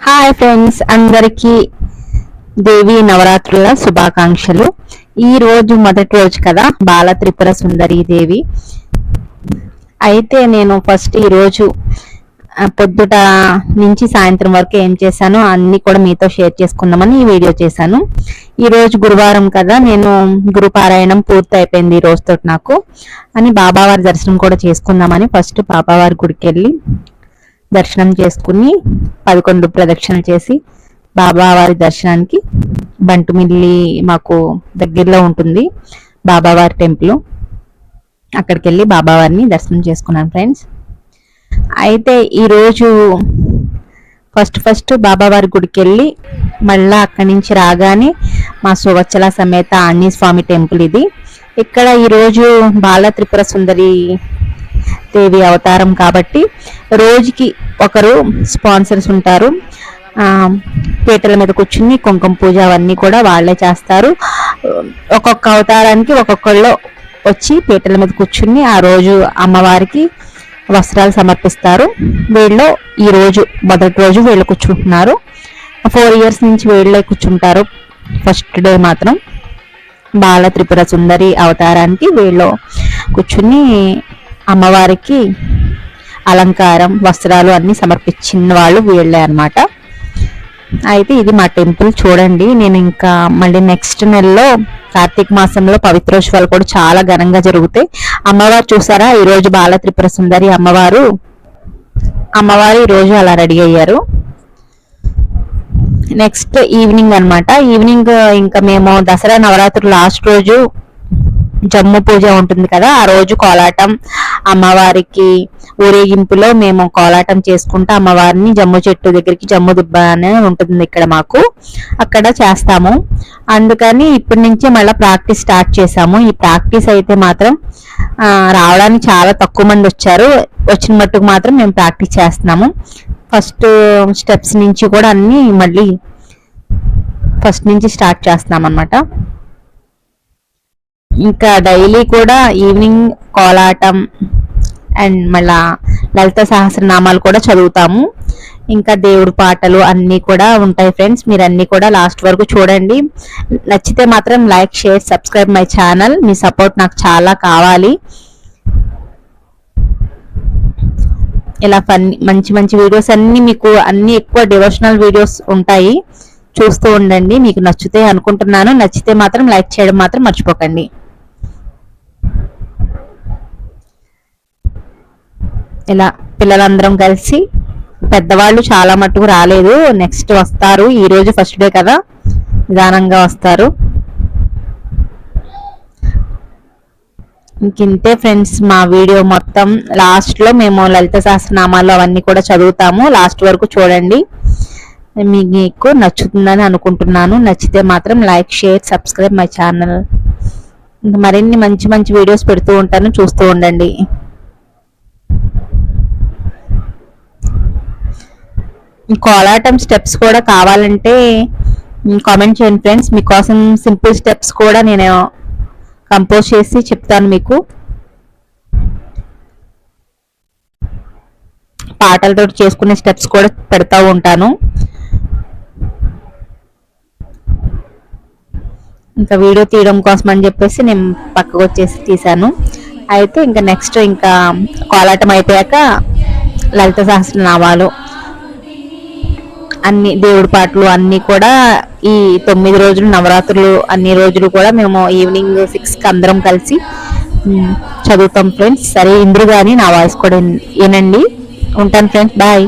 Hi friends అందరికీ దేవి నవరాత్రుల శుభాకాంక్షలు. ఈ రోజు మొదటి రోజు కదా బాల త్రిపుర సుందరి దేవి. అయితే నేను ఫస్ట్ ఈ రోజు పొద్దుట నుంచి సాయంత్రం వరకు ఏం చేశానో అన్ని కూడా మీతో షేర్ చేసుకుందామని ఈ వీడియో చేశాను. ఈ రోజు గురువారం కదా నేను గురుపారాయణం పూర్తి అయిపోయింది ఈ రోజుతో నాకు. అని బాబావారి దర్శనం కూడా చేసుకుందామని ఫస్ట్ బాబావారి గుడికి వెళ్ళి దర్శనం చేసుకుని పదకొండు ప్రదక్షిణలు చేసి బాబావారి దర్శనానికి బంటుమిల్లి మాకు దగ్గరలో ఉంటుంది. బాబావారి టెంపుల్. అక్కడికి వెళ్ళి బాబావారిని దర్శనం చేసుకున్నాను ఫ్రెండ్స్. అయితే ఈరోజు ఫస్ట్ ఫస్ట్ బాబావారి గుడికి వెళ్ళి మళ్ళీ అక్కడి నుంచి రాగానే మా సువచ్చల సమేత ఆంజనేయ స్వామి టెంపుల్ ఇది. ఇక్కడ ఈరోజు బాల త్రిపుర సుందరి దేవి అవతారం కాబట్టి రోజుకి ఒకరు స్పాన్సర్స్ ఉంటారు. పీటల మీద కూర్చుని కుంకుమ పూజ అవన్నీ కూడా వాళ్ళే చేస్తారు. ఒక్కొక్క అవతారానికి ఒక్కొక్కళ్ళు వచ్చి పీటల మీద కూర్చుని ఆ రోజు అమ్మవారికి వస్త్రాలు సమర్పిస్తారు. వీళ్ళు ఈ రోజు మొదటి రోజు వీళ్ళు కూర్చుంటున్నారు. ఫోర్ ఇయర్స్ నుంచి వీళ్ళే కూర్చుంటారు. ఫస్ట్ డే మాత్రం. బాల త్రిపుర సుందరి అవతారానికి వీళ్ళు కూర్చుని అమ్మవారికి అలంకారం వస్త్రాలు అన్ని సమర్పించిన వాళ్ళు వీళ్ళే అనమాట అయితే ఇది మా టెంపుల్ చూడండి. నేను ఇంకా మళ్ళీ నెక్స్ట్ నెలలో కార్తీక మాసంలో పవిత్రోత్సవాలు కూడా చాలా ఘనంగా జరుగుతాయి. అమ్మవారు చూసారా? ఈరోజు బాల త్రిపుర సుందరి అమ్మవారు అమ్మవారు ఈరోజు అలా రెడీ అయ్యారు. నెక్స్ట్ ఈవినింగ్ అన్నమాట. ఈవినింగ్ ఇంకా మేము దసరా నవరాత్రులు లాస్ట్ రోజు జమ్ము పూజ ఉంటుంది కదా ఆ రోజు కోలాటం అమ్మవారికి ఊరేగింపులో మేము కోలాటం చేసుకుంటూ అమ్మవారిని జమ్ము చెట్టు దగ్గరికి జమ్ము దుబ్బ అనే ఉంటుంది ఇక్కడ మాకు. అక్కడ చేస్తాము. అందుకని ఇప్పటి నుంచి మళ్ళీ ప్రాక్టీస్ స్టార్ట్ చేసాము ఈ ప్రాక్టీస్ అయితే మాత్రం రావడానికి చాలా తక్కువ మంది వచ్చారు. వచ్చిన మట్టుకు మాత్రం మేము ప్రాక్టీస్ చేస్తున్నాము. ఫస్ట్ స్టెప్స్ నుంచి కూడా అన్ని మళ్ళీ ఫస్ట్ నుంచి స్టార్ట్ చేస్తున్నాం అన్నమాట ఇంకా డైలీ కూడా ఈవినింగ్ కోలాటం అండ్ మళ్ళా లలిత సహస్రనామాలు కూడా చదువుతాము. ఇంకా దేవుడి పాటలు అన్నీ కూడా ఉంటాయి ఫ్రెండ్స్. మీరు అన్నీ కూడా లాస్ట్ వరకు చూడండి. నచ్చితే మాత్రం like share subscribe my channel. Me support నాకు చాలా కావాలి. ఇలా ఫన్ మంచి మంచి వీడియోస్ అన్ని మీకు అన్ని ఎక్కువ డివోషనల్ వీడియోస్ ఉంటాయి. చూస్తూ ఉండండి. మీకు నచ్చుతాయి అనుకుంటున్నాను. నచ్చితే మాత్రం లైక్ చేయడం మాత్రం మర్చిపోకండి. ఇలా పిల్లలందరం కలిసి పెద్దవాళ్ళు చాలా మట్టుకు రాలేదు నెక్స్ట్ వస్తారు ఈ రోజు ఫస్ట్ డే కదా నిదానంగా వస్తారు. ఇంకింతే ఫ్రెండ్స్ మా వీడియో మొత్తం లాస్ట్లో మేము లలిత సహస్రనామాలు అవన్నీ కూడా చదువుతాము లాస్ట్ వరకు చూడండి. మీకు నచ్చుతుందని అనుకుంటున్నాను నచ్చితే మాత్రం like share subscribe my channel మరిన్ని మంచి మంచి వీడియోస్ పెడుతూ ఉంటాను చూస్తూ ఉండండి ఈ కోలాటం స్టెప్స్ కూడా కావాలంటే కామెంట్ చేయండి ఫ్రెండ్స్ మీకోసం సింపుల్ స్టెప్స్ కూడా నేను కంపోజ్ చేసి చెప్తాను మీకు. పాటలతో చేసుకునే స్టెప్స్ కూడా పెడతా ఉంటాను. ఇంకా వీడియో తీయడం కోసం అని చెప్పేసి నేను పక్కకు వచ్చేసి తీశాను. అయితే ఇంకా నెక్స్ట్ ఇంకా కోలాటం అయిపోయాక లలిత సహస్రనామాలు. అన్ని దేవుడి పాటలు అన్ని కూడా ఈ తొమ్మిది రోజులు నవరాత్రులు అన్ని రోజులు కూడా మేము ఈవినింగ్ సిక్స్కి అందరం కలిసి చదువుతాం ఫ్రెండ్స్ సరే ఇందురు కానీ నా వాయిస్ కూడా వినండి. ఉంటాను ఫ్రెండ్స్ బాయ్